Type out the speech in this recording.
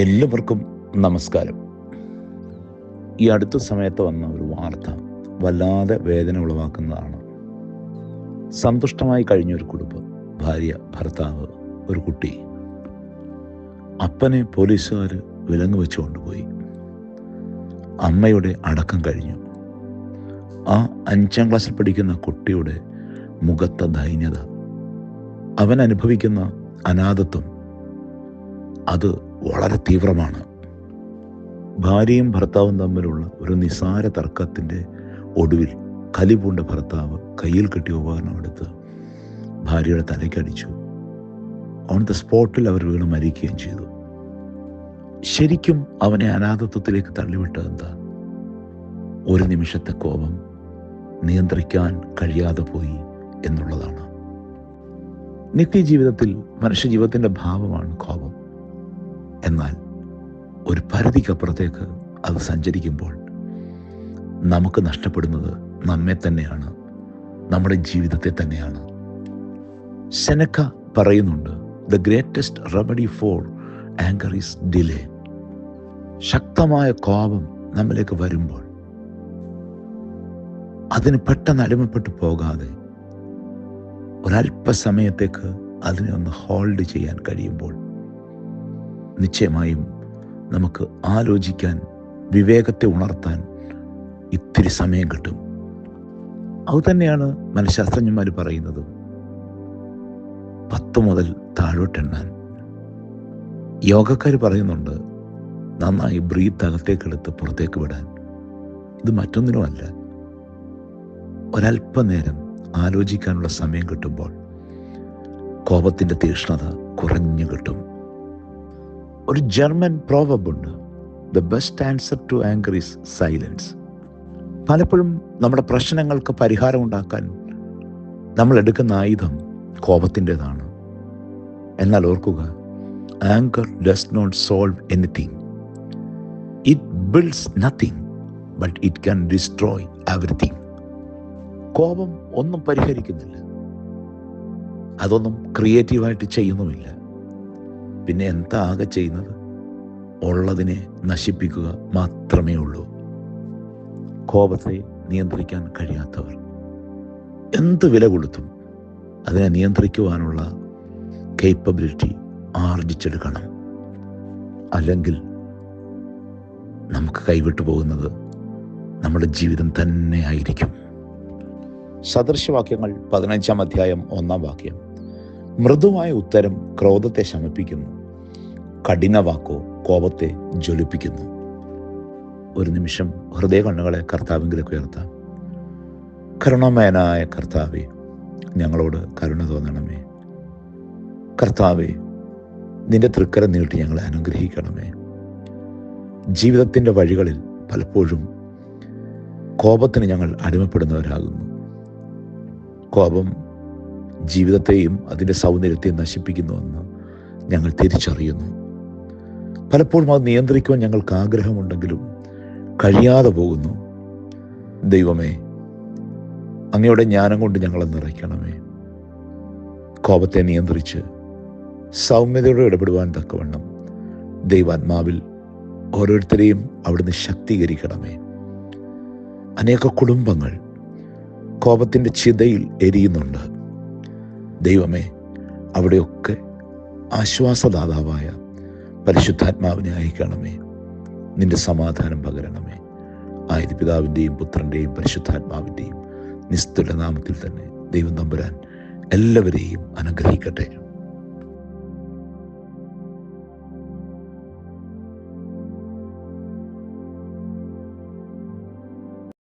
എല്ലാവർക്കും നമസ്കാരം. ഈ അടുത്ത സമയത്ത് വന്ന ഒരു വാർത്ത വല്ലാതെ വേദന ഉളവാക്കുന്നതാണ്. സന്തുഷ്ടമായി കഴിഞ്ഞ ഒരു കുടുംബം ഭാര്യ ഭർത്താവ് ഒരു കുട്ടി അപ്പനെ പോലീസുകാർ വിലങ്ങ് വെച്ച് കൊണ്ടുപോയി. അമ്മയുടെ അടക്കം കഴിഞ്ഞു. ആ അഞ്ചാം ക്ലാസ്സിൽ പഠിക്കുന്ന കുട്ടിയുടെ മുഖത്ത ദൈന്യത അവൻ അനുഭവിക്കുന്ന അനാഥത്വം അത് വളരെ തീവ്രമാണ്. ഭാര്യയും ഭർത്താവും തമ്മിലുള്ള ഒരു നിസാര തർക്കത്തിന്റെ ഒടുവിൽ കലിപൂണ്ട ഭർത്താവ് കയ്യിൽ കിട്ടിയ ഉപകരണം എടുത്ത് ഭാര്യയുടെ തലയ്ക്കടിച്ചു ഓൺ ദ സ്പോട്ടിൽ അവർ വീണ് മരിക്കുകയും ചെയ്തു. ശരിക്കും അവനെ അനാഥത്വത്തിലേക്ക് തള്ളിവിട്ടത് എന്താ? ഒരു നിമിഷത്തെ കോപം നിയന്ത്രിക്കാൻ കഴിയാതെ പോയി എന്നുള്ളതാണ്. നിത്യജീവിതത്തിൽ മനുഷ്യജീവിതത്തിന്റെ ഭാവമാണ് കോപം. എന്നാൽ ഒരു പരിധിക്കപ്പുറത്തേക്ക് അത് സഞ്ചരിക്കുമ്പോൾ നമുക്ക് നഷ്ടപ്പെടുന്നത് നമ്മെ തന്നെയാണ് നമ്മുടെ ജീവിതത്തെ തന്നെയാണ്. സെനക്ക പറയുന്നുണ്ട് the greatest remedy for anger is delay ശക്തമായ കോപം നമ്മിലേക്ക് വരുമ്പോൾ അതിന് പെട്ടെന്ന് അടിമപ്പെട്ടു പോകാതെ ഒരല്പസമയത്തേക്ക് അതിനെ ഒന്ന് ഹോൾഡ് ചെയ്യാൻ കഴിയുമ്പോൾ നിശ്ചയമായും നമുക്ക് ആലോചിക്കാൻ വിവേകത്തെ ഉണർത്താൻ ഇത്തിരി സമയം കിട്ടും. അതുതന്നെയാണ് മനഃശാസ്ത്രജ്ഞന്മാർ പറയുന്നത്. പത്ത് മുതൽ താഴോട്ടെണ്ണാൻ യോഗക്കാർ പറയുന്നുണ്ട് നന്നായി ബ്രീത്ത് അകത്തേക്കെടുത്ത് പുറത്തേക്ക് വിടാൻ. ഇത് മറ്റൊന്നിനുമല്ല ഒരല്പനേരം ആലോചിക്കാനുള്ള സമയം കിട്ടുമ്പോൾ കോപത്തിന്റെ തീക്ഷ്ണത കുറഞ്ഞു കിട്ടും. ഒരു German പ്രോവബുണ്ട് the best answer to anger is silence പലപ്പോഴും നമ്മുടെ പ്രശ്നങ്ങൾക്ക് പരിഹാരം ഉണ്ടാക്കാൻ നമ്മൾ എടുക്കുന്ന ആയുധം കോപത്തിന്റെതാണ്. എന്നാൽ ഓർക്കുക anger does not solve anything it builds nothing but it can destroy everything കോപം ഒന്നും പരിഹരിക്കുന്നില്ല. അതൊന്നും ക്രിയേറ്റീവായിട്ട് ചെയ്യുന്നുമില്ല. പിന്നെ എന്താ ആകെ ചെയ്യുന്നത്? ഉള്ളതിനെ നശിപ്പിക്കുക മാത്രമേ ഉള്ളൂ. കോപത്തെ നിയന്ത്രിക്കാൻ കഴിയാത്തവർ എന്ത് വില കൊടുത്തും അതിനെ നിയന്ത്രിക്കുവാനുള്ള കേപ്പബിലിറ്റി ആർജിച്ചെടുക്കണം. അല്ലെങ്കിൽ നമുക്ക് കൈവിട്ടു പോകുന്നത് നമ്മുടെ ജീവിതം തന്നെ ആയിരിക്കും. സദൃശവാക്യങ്ങൾ പതിനഞ്ചാം അധ്യായം ഒന്നാം വാക്യം. മൃദുവായ ഉത്തരം ക്രോധത്തെ ശമിപ്പിക്കുന്നു. കഠിന വാക്കോ കോപത്തെ ജ്വലിപ്പിക്കുന്നു. ഒരു നിമിഷം ഹൃദയ കണ്ണുകളെ കർത്താവിങ്കിലേക്ക് ഉയർത്താം. കരുണമയനായ കർത്താവെ ഞങ്ങളോട് കരുണ തോന്നണമേ. കർത്താവെ നിന്റെ തൃക്കര നീട്ടി ഞങ്ങളെ അനുഗ്രഹിക്കണമേ. ജീവിതത്തിന്റെ വഴികളിൽ പലപ്പോഴും കോപത്തിന് ഞങ്ങൾ അടിമപ്പെടുന്നവരാകുന്നു. കോപം ജീവിതത്തെയും അതിന്റെ സൗന്ദര്യത്തെയും നശിപ്പിക്കുന്നുവെന്ന് ഞങ്ങൾ തിരിച്ചറിയുന്നു. പലപ്പോഴും അത് നിയന്ത്രിക്കുവാൻ ഞങ്ങൾക്ക് ആഗ്രഹമുണ്ടെങ്കിലും കഴിയാതെ പോകുന്നു. ദൈവമേ അങ്ങയുടെ ജ്ഞാനം കൊണ്ട് ഞങ്ങളെ നിറയ്ക്കണമേ. കോപത്തെ നിയന്ത്രിച്ച് സൗമ്യതയോടെ ഇടപെടുവാൻ തക്കവണ്ണം ദൈവാത്മാവിൽ ഓരോരുത്തരെയും അവിടുന്ന് ശക്തീകരിക്കണമേ. അനേക കുടുംബങ്ങൾ കോപത്തിന്റെ ചിതയിൽ എരിയുന്നുണ്ട്. ദൈവമേ അവിടെയൊക്കെ ആശ്വാസദാതാവായ പരിശുദ്ധാത്മാവിനെ അയക്കണമേ. നിന്റെ സമാധാനം പകരണമേ. ആയത് പിതാവിന്റെയും പുത്രന്റെയും പരിശുദ്ധാത്മാവിന്റെയും നിസ്തുല നാമത്തിൽ തന്നെ ദൈവം തമ്പുരാൻ എല്ലാവരെയും അനുഗ്രഹിക്കട്ടെ.